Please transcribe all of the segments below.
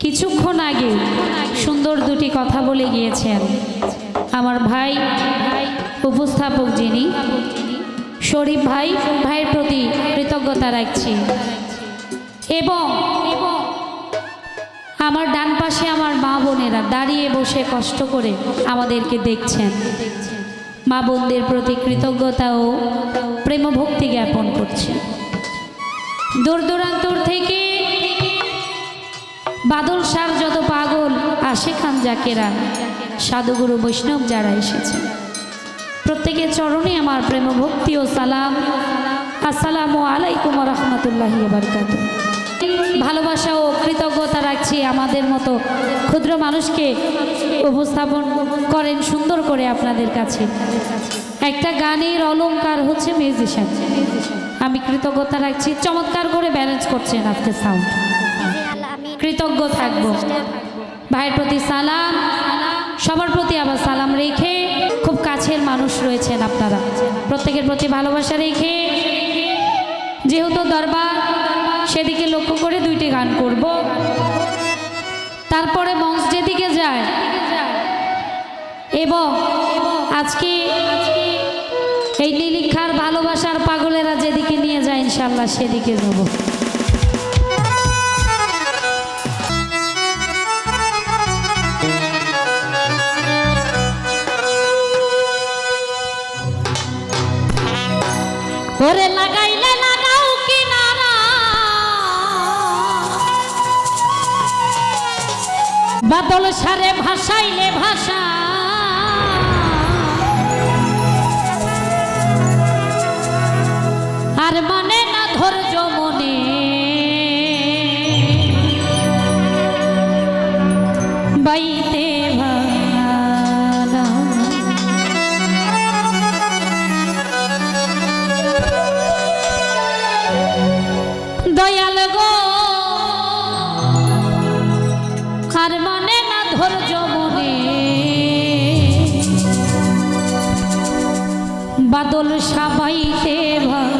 কিছুক্ষণ আগে সুন্দর দুটি কথা বলে গিয়েছেন। আমার ভাই, উপস্থাপক যিনি, শরীফ ভাই, ভাইয়ের প্রতি কৃতজ্ঞতা রাখছি। এবং আমার ডান পাশে আমার মা বোনেরা দাঁড়িয়ে বসে কষ্ট করে আমাদেরকে দেখছেন। মা বোনদের প্রতি কৃতজ্ঞতা ও প্রেমভক্তি জ্ঞাপন করছে। দূর দূরান্তর থেকে বাদল সার যত পাগল আশে খান জাকেরা। সাধুগুরু বৈষ্ণব যারা এসেছেন প্রত্যেকের চরণে আমার প্রেম ভক্তি ও সালাম। আসসালামু আলাইকুম রহমতুল্লাহ বারকাত ভালোবাসা ও কৃতজ্ঞতা রাখছি আমাদের মতো ক্ষুদ্র মানুষকে উপস্থাপন করেন সুন্দর করে আপনাদের কাছে। একটা গানের অলংকার হচ্ছে মিউজিশিয়ান আমি কৃতজ্ঞতা রাখছি, চমৎকার করে ব্যালেন্স করছেন আজকে সাউন্ড কৃতজ্ঞ থাকব। ভাইয়ের প্রতি সালাম। সবার প্রতি আবার সালাম রেখে খুব কাছের মানুষ রয়েছেন আপনারা। প্রত্যেকের প্রতি ভালোবাসা রেখে যেহেতু দরবার, সেদিকে লক্ষ্য করে দুইটি গান করব। তারপরে মঞ্চ যেদিকে যায়, এবং আজকে এই নীলিক্ষার ভালোবাসার পাগলেরা যেদিকে নিয়ে যায় ইনশাল্লাহ সেদিকে যাব। ওরে লাগাইলে লাগাও কিনারা। বাদল সারে ভাসাইলে ভাষা। আর আর মানে না ধৈর্য মনে। বাদল সাবাইতে ভালো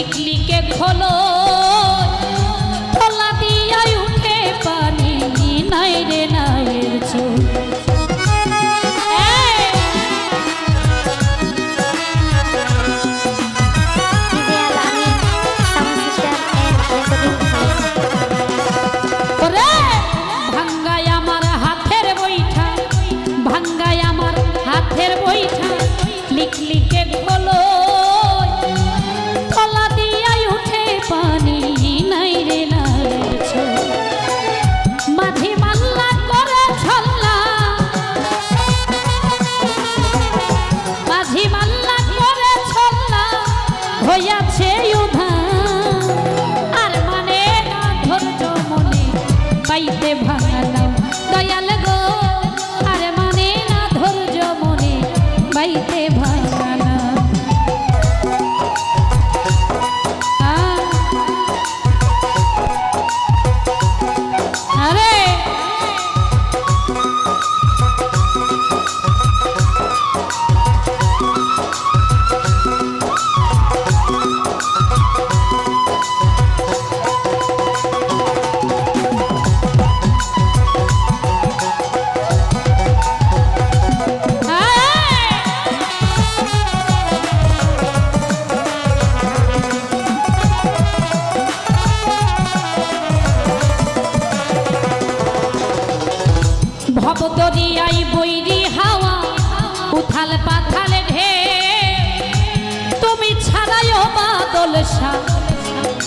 লিকলিকে খোলো। গাইতে ভালো দয়াল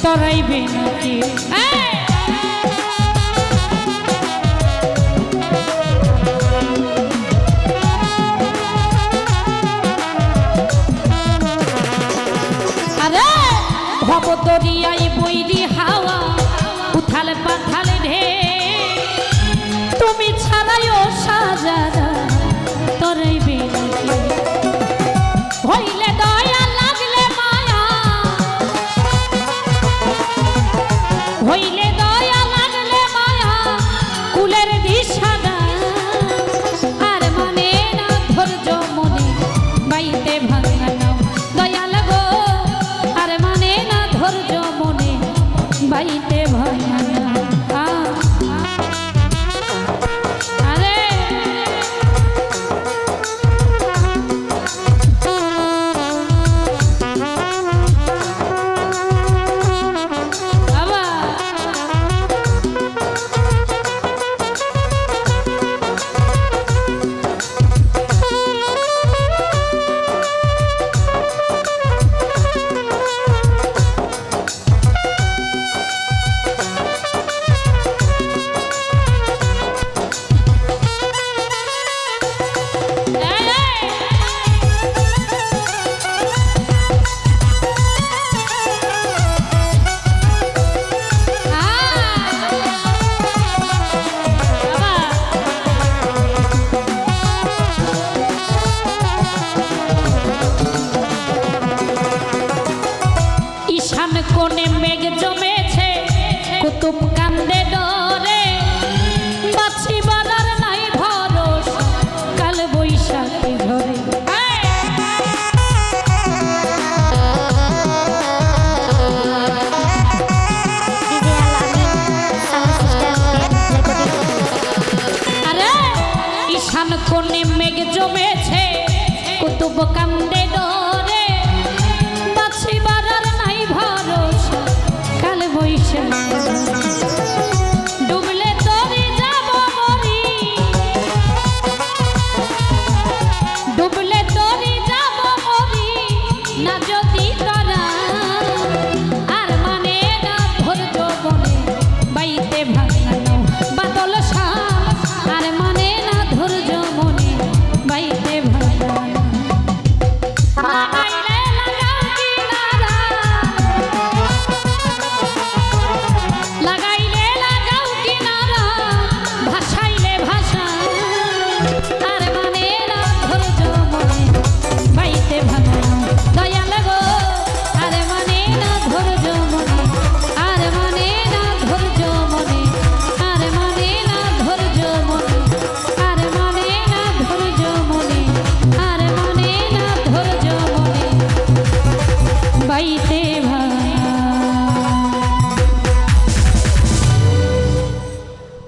তরাইবে নাকি এই! আরে ভব দরিয়াই বইরি হাওয়া উথাল তুমি ছাড়াইও সাজারা তরাইবে হইলে বাইতে ভাঙানো Bye.